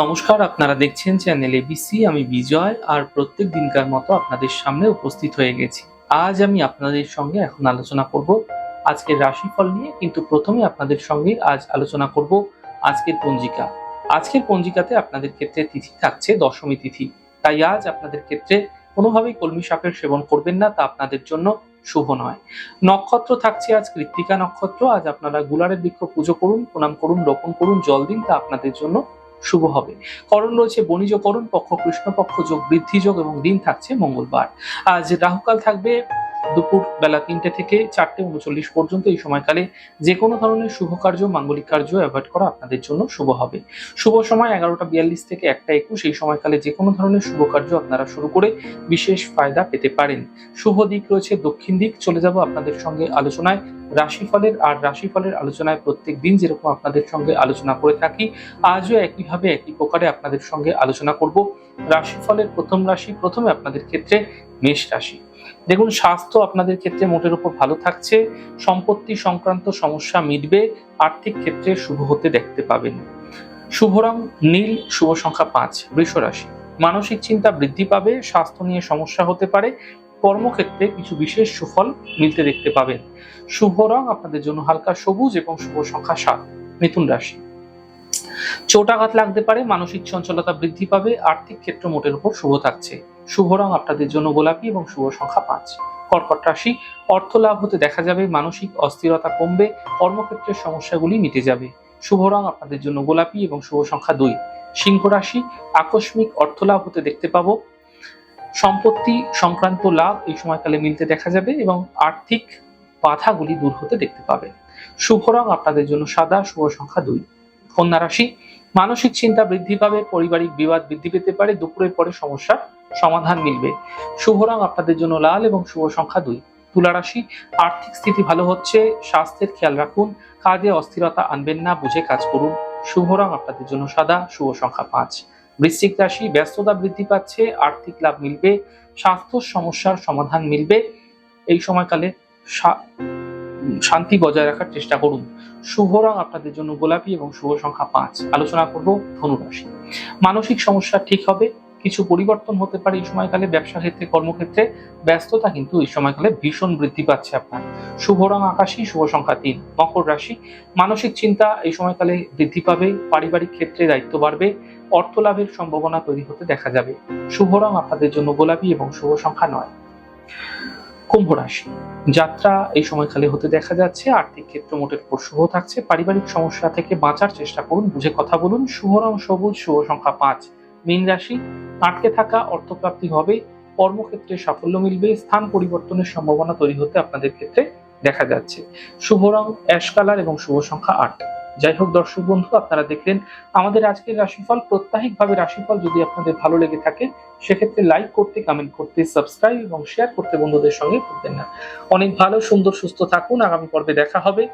নমস্কার, আপনারা দেখছেন চ্যানেল এবিসি আমি বিজয়, আর প্রত্যেক দিনকার মতো আপনাদের সামনে উপস্থিত হয়ে গেছি। আজ আমি আপনাদের সঙ্গে এখন আলোচনা করব আজকের রাশিফল নিয়ে, কিন্তু প্রথমে আপনাদের সঙ্গে আজ আলোচনা করব আজকের পঞ্জিকা। আজকের পঞ্জিকাতে আপনাদের ক্ষেত্রে তিথি থাকছে দশমী তিথি। তাই আজ আপনাদের ক্ষেত্রে কোনোভাবেই কলমি শাকের সেবন করবেন না, তা আপনাদের জন্য শুভ নয়। নক্ষত্র থাকছে আজ কৃত্তিকা নক্ষত্র। আজ আপনারা গুলারের বৃক্ষ পুজো করুন, প্রণাম করুন, রোপণ করুন, জল দিন, তা আপনাদের জন্য শুভ হবে। করণ রয়েছে বণিজ করণ, পক্ষ কৃষ্ণপক্ষ যোগ বৃদ্ধি যোগ এবং দিন থাকছে মঙ্গলবার। আজ রাহুকাল থাকবে দুপুর বেলা তিনটে থেকে চারটে উনচল্লিশ পর্যন্ত। এই সময়কালে যে কোনো ধরনের শুভ কার্য, মাঙ্গলিক কার্য অ্যাভয়েড করা আপনাদের জন্য শুভ হবে। শুভ সময় এগারোটা বিয়াল্লিশ থেকে একটা একুশ। এই সময়কালে যে কোনো ধরনের শুভ কার্য আপনারা শুরু করে বিশেষ ফায়দা পেতে পারেন। শুভ দিক রয়েছে দক্ষিণ দিক। চলে যাব আপনাদের সঙ্গে আলোচনায়। রাশিফলের আর রাশিফলের আলোচনায় প্রত্যেক দিন যেরকম আপনাদের সঙ্গে আলোচনা করে থাকি, আজও একইভাবে একই প্রকারে আপনাদের সঙ্গে আলোচনা করব। রাশিফলের প্রথম রাশি প্রথমে আপনাদের ক্ষেত্রে মেষ রাশি। দেখুন, স্বাস্থ্য আপনাদের ক্ষেত্রে মোটের উপর ভালো থাকছে, সম্পত্তি সংক্রান্ত সমস্যা মিটবে, আর্থিক ক্ষেত্রে শুভ হতে দেখতে পাবেন। শুভ রং নীল, শুভ সংখ্যা পাঁচ, বৃষ রাশি। মানসিক চিন্তা বৃদ্ধি পাবে, স্বাস্থ্য নিয়ে সমস্যা হতে পারে কর্মক্ষেত্রে কিছু বিশেষ সুফল মিলতে দেখতে পাবেন। শুভ রং আপনাদের জন্য হালকা সবুজ এবং শুভ সংখ্যা সাত, মিথুন রাশি। চোটাঘাত লাগতে পারে, মানসিক চঞ্চলতা বৃদ্ধি পাবে, আর্থিক ক্ষেত্র মোটের উপর শুভ থাকছে। শুভ রং আপনাদের জন্য গোলাপি এবং শুভ সংখ্যা পাঁচ। কর্কট রাশি, অর্থ লাভ হতে দেখা যাবে, মানসিক অস্থিরতা কমবে, কর্মক্ষেত্রের সমস্যাগুলি মিটে যাবে। শুভ রং আপনাদের জন্য গোলাপি এবং শুভ সংখ্যা দুই। সিংহ রাশি, আকস্মিক অর্থ লাভ হতে দেখতে পাবো সম্পত্তি সংক্রান্ত লাভ এই সময়কালে মিলতে দেখা যাবে এবং আর্থিক বাধাগুলি দূর হতে দেখতে পাবে। শুভ রং আপনাদের জন্য সাদা, শুভ সংখ্যা দুই। কন্যা রাশি, মানসিক চিন্তা বৃদ্ধি পাবে, পারিবারিক বিবাদ বৃদ্ধি পেতে পারে, দুপুরের পরে সমস্যার সমাধান মিলবে। শুভ রং আপনাদের জন্য লাল এবং শুভ সংখ্যা দুই। তুলা রাশি, আর্থিক স্থিতি ভালো হচ্ছে, স্বাস্থ্যের খেয়াল রাখুন, কাজে অস্থিরতা আনবেন না, বুঝে কাজ করুন। শুভ রং আপনাদের জন্য সাদা, শুভ সংখ্যা পাঁচ। বৃশ্চিক রাশি ব্যস্ততা বৃদ্ধি পাচ্ছে, আর্থিক লাভ মিলবে, স্বাস্থ্য সমস্যার সমাধান মিলবে। এই সময়কালে শান্তি বজায় রাখার চেষ্টা করুন। শুভ রং আপনাদের জন্য গোলাপি এবং শুভ সংখ্যা পাঁচ। আলোচনা করব ধনুরাশি। মানসিক সমস্যা ঠিক হবে কিছু পরিবর্তন হতে পারে এই সময়কালে ব্যবসা ক্ষেত্রে কর্মক্ষেত্রে, ব্যস্ততা কিন্তু এই সময়কালে ভীষণ বৃদ্ধি পাচ্ছে আপনার। শুভ রং আকাশী, শুভ সংখ্যা তিন। মকর রাশি, মানসিক চিন্তা এই সময়কালে বৃদ্ধি পাবে, পারিবারিক ক্ষেত্রে দায়িত্ব বাড়বে অর্থ লাভের সম্ভাবনা তৈরি হতে দেখা যাবে। শুভ রং আপনাদের জন্য গোলাপি এবং শুভ সংখ্যা নয়। কুম্ভ রাশি, যাত্রা এই সময়কালে হতে দেখা যাচ্ছে। আর্থিক ক্ষেত্র মোটের উপর শুভ থাকছে। পারিবারিক সমস্যা থেকে বাঁচার চেষ্টা করুন, বুঝে কথা বলুন। শুভ রং সবুজ, শুভ সংখ্যা পাঁচ। মীন রাশি, আটকে থাকা অর্থপ্রাপ্তি হবে, কর্মক্ষেত্রে সাফল্য মিলবে, স্থান পরিবর্তনের সম্ভাবনা তৈরি হতে আপনাদের ক্ষেত্রে দেখা যাচ্ছে। শুভ রং, অ্যাশ কালার এবং শুভ সংখ্যা আট। যাই হোক দর্শক বন্ধু, আপনারা দেখলেন আমাদের আজকের রাশিফল। প্রত্যাহিকভাবে রাশিফল যদি আপনাদের ভালো লেগে থাকে, সেক্ষেত্রে লাইক করতে কমেন্ট করতে সাবস্ক্রাইব এবং শেয়ার করতে বন্ধুদের সঙ্গে ভুলবেন না। অনেক ভালো, সুন্দর, সুস্থ থাকুন। আগামী পর্বে দেখা হবে।